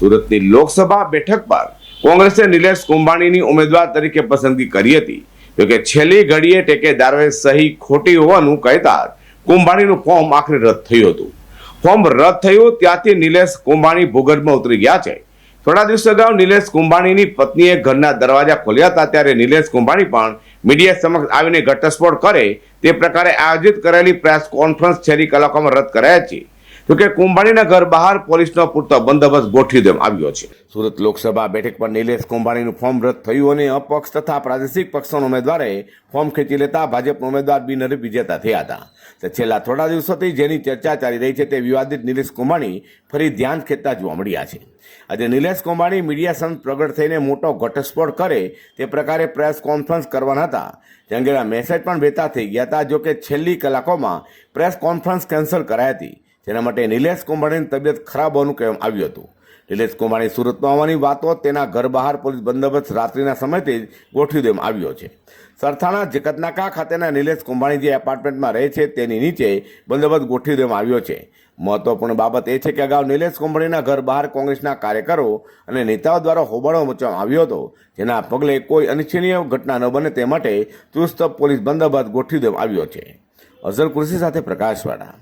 સુરતની લોકસભા બેઠક પર કોંગ્રેસે નિલેશ કુંભાણીની ઉમેદવાર તરીકે પસંદગી કરી હતી. જોકે છેલ્લી ઘડીએ ટેકેદારોએ સહી ખોટી હોવાનું કહેતા કુંભાણીનું ફોર્મ આખરે રદ થયું હતું. ફોર્મ રદ થયું ત્યાંથી નિલેશ કુંભાણી ભૂગર્ભમાં ઉતરી ગયા છે. થોડા દિવસ અગાઉ નિલેશ કુંભાણીની પત્નીએ ઘરના દરવાજા ખોલ્યા હતા ત્યારે નિલેશ કુંભાણી પણ મીડિયા સમક્ષ આવીને ઘટસ્ફોટ કરે તે પ્રકારે આયોજિત કરેલી પ્રેસ કોન્ફરન્સ છેલ્લી કલાકોમાં રદ કરાયા છે. જોકે કુંભાણીના ઘર બહાર પોલીસનો પૂરતો બંદોબસ્ત ગોઠવી દેવામાં આવ્યો છે. સુરત લોકસભા બેઠક પર નિલેશ કુંભાણીનું ફોર્મ રદ થયું અને અપક્ષ તથા પ્રાદેશિક પક્ષોના ઉમેદવારે ફોર્મ ખેંચી લેતા ભાજપના ઉમેદવાર બિનહરીફ વિજેતા થયા હતા. છેલ્લા થોડા દિવસોથી જેની ચર્ચા ચાલી રહી છે તે વિવાદિત નિલેશ કુંભાણી ફરી ધ્યાન ખેંચતા જોવા મળ્યા છે. આજે નિલેશ કુંભાણી મીડિયા સંત પ્રગટ થઈને મોટો ઘટસ્ફોટ કરે તે પ્રકારે પ્રેસ કોન્ફરન્સ કરવાના હતા. જે અંગેના મેસેજ પણ વેતા થઈ ગયા હતા. જોકે છેલ્લી કલાકોમાં પ્રેસ કોન્ફરન્સ કેન્સલ કરાઈ હતી. જેના માટે નિલેશ કુંભાણીની તબિયત ખરાબ હોવાનું કહેવામાં આવ્યું હતું. નિલેશ કુંભાણી સુરતમાં આવવાની વાતો તેના ઘર બહાર પોલીસ બંદોબસ્ત રાત્રિના સમયથી જ ગોઠવી દેવામાં આવ્યો છે. સરથાણા જગતનાકા ખાતેના નિલેશ કુંભાણી જે એપાર્ટમેન્ટમાં રહે છે તેની નીચે બંદોબસ્ત ગોઠવી દેવામાં આવ્યો છે. મહત્વપૂર્ણ બાબત એ છે કે અગાઉ નિલેશ કુંભાણીના ઘર બહાર કોંગ્રેસના કાર્યકરો અને નેતાઓ દ્વારા હોબાળો મચવામાં આવ્યો હતો, જેના પગલે કોઈ અનિચ્છનીય ઘટના ન બને તે માટે ચુસ્ત પોલીસ બંદોબસ્ત ગોઠવી દેવામાં આવ્યો છે. અઝર કૃષિ સાથે પ્રકાશવાળા.